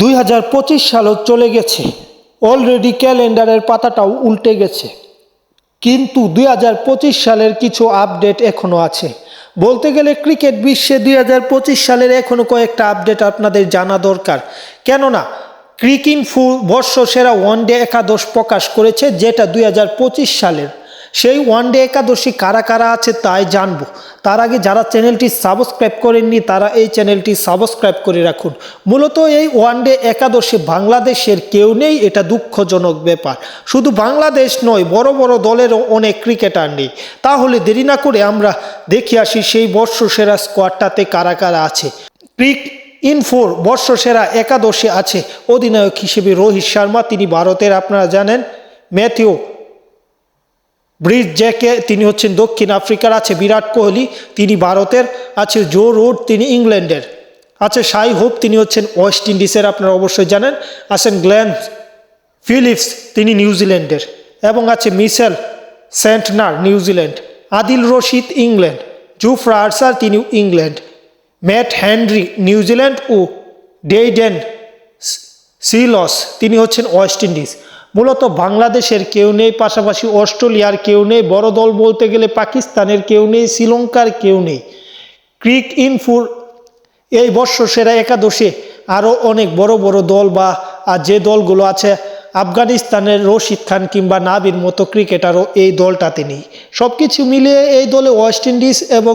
দুই হাজার পঁচিশ সালও চলে গেছে। অলরেডি ক্যালেন্ডারের পাতাটাও উল্টে গেছে। কিন্তু দুই হাজার পঁচিশ সালের কিছু আপডেট এখনও আছে। বলতে গেলে ক্রিকেট বিশ্বে দুই হাজার পঁচিশ সালের এখনও কয়েকটা আপডেট আপনাদের জানা দরকার। কেননা, ক্রিকিং ফুল বর্ষ সেরা ওয়ানডে একাদশ প্রকাশ করেছে, যেটা দুই হাজার পঁচিশ সালের। সেই ওয়ানডে একাদশী কারা কারা আছে তাই জানব। তার আগে যারা চ্যানেলটি সাবস্ক্রাইব করেননি, তারা এই চ্যানেলটি সাবস্ক্রাইব করে রাখুন। মূলত এই ওয়ানডে একাদশে বাংলাদেশের কেউ নেই, এটা দুঃখজনক ব্যাপার। শুধু বাংলাদেশ নয়, বড় বড় দলেরও অনেক ক্রিকেটার নেই। তাহলে দেরি না করে আমরা দেখে আসি সেই বর্ষসেরা স্কোয়াডটাতে কারা কারা আছে। ক্রিক ইনফোর বর্ষসেরা একাদশে আছে। অধিনায়ক হিসেবে রোহিত শর্মা, তিনি ভারতের, আপনারা জানেন, ম্যাথিউ ব্রিজ জ্যাকে তিনি হচ্ছেন দক্ষিণ আফ্রিকার, আছে বিরাট কোহলি, তিনি ভারতের, আছে জো রুট তিনি ইংল্যান্ডের। আছে সাই হোপ, তিনি হচ্ছেন ওয়েস্ট ইন্ডিজের, আপনারা অবশ্যই জানেন। আছেন গ্ল্যান ফিলিপস, তিনি নিউজিল্যান্ডের এবং আছে Mitchell Santner New Zealand Adil Rashid, England. Jofra Archer তিনি England. Matt Henry New Zealand ও ডেইডেন সিলস, তিনি হচ্ছেন ওয়েস্ট ইন্ডিজ। মূলত বাংলাদেশের কেউ নেই, পাশাপাশি অস্ট্রেলিয়ার কেউ নেই, বড় দল বলতে গেলে পাকিস্তানের কেউ নেই, শ্রীলঙ্কার কেউ নেই। ক্রিক ইনফুর এই বর্ষ সেরা একাদশে আরও অনেক বড় বড় দল বা যে দলগুলো আছে আফগানিস্তানের রশিদ খান কিংবা নাবির মতো ক্রিকেটারও এই দলটাতে নেই সব কিছু মিলিয়ে এই দলে ওয়েস্ট ইন্ডিজ এবং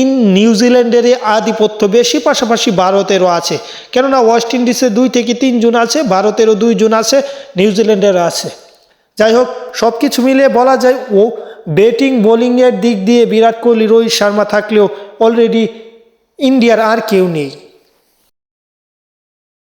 ইন নিউজিল্যান্ডের আধিপত্য বেশি, পাশাপাশি ভারতেরও আছে। কেননা ওয়েস্ট ইন্ডিজে দুই থেকে তিনজন আছে, ভারতেরও দুইজন আছে নিউজিল্যান্ডেরও আছে। যাই হোক সব কিছু মিলিয়ে বলা যায়, ও ব্যাটিং, বোলিংয়ের দিক দিয়ে বিরাট কোহলি, রোহিত শর্মা থাকলেও অলরেডি ইন্ডিয়ার আর কেউ নেই।